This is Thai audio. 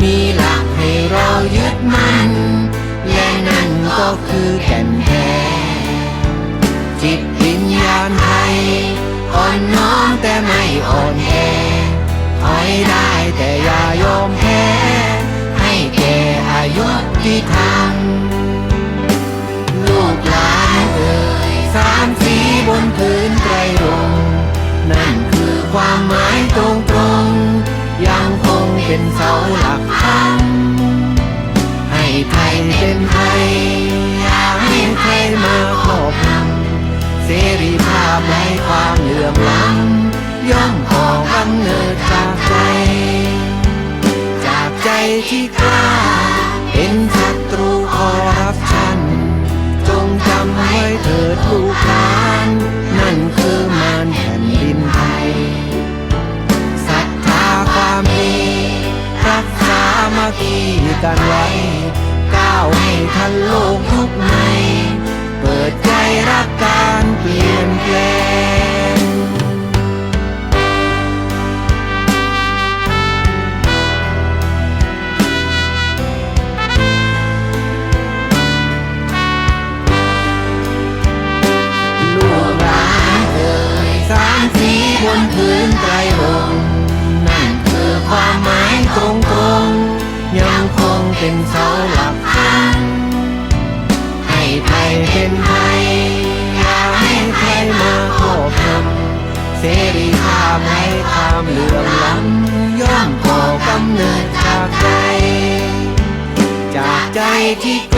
มีหลักให้เรายึดมั่น และนั่นก็คือแก่นแท้จิตวิญญาณไทยอ่อนน้อมแต่ไม่อ่อนแอถอยได้แต่อย่ายอมแพ้ให้แก่อายุที่ทำลูกหลานเอ่ยสามสีบนพื้นไตรรงนั่นคือความหมายตรงตรงๆยัง เป็นเสาหลักทำให้ไทยเป็นไทยอยากให้ไทยมาครอบงำเสรีภาพไร้ความเหลื่อมล้ำย่อมออกำเนิดจากใจ จากใจที่กล้า เป็นศัตรูขอร์ีกันไว้ ก้าวให้ทันโลกยุคใหม่เปิดใจรับการเปลี่ยนแปลงลูกหลานเอ่ยสามสีบนพื้นไตรรงนั่นคือความหมาย เป็นเสาหลักธรรมให้ไทยเป็นไทยอย่าให้ใครมาครอบงำเสรีภาพให้ความเหลื่อมล้ำย่อมก่อกำเนิดจากใจ จากใจที่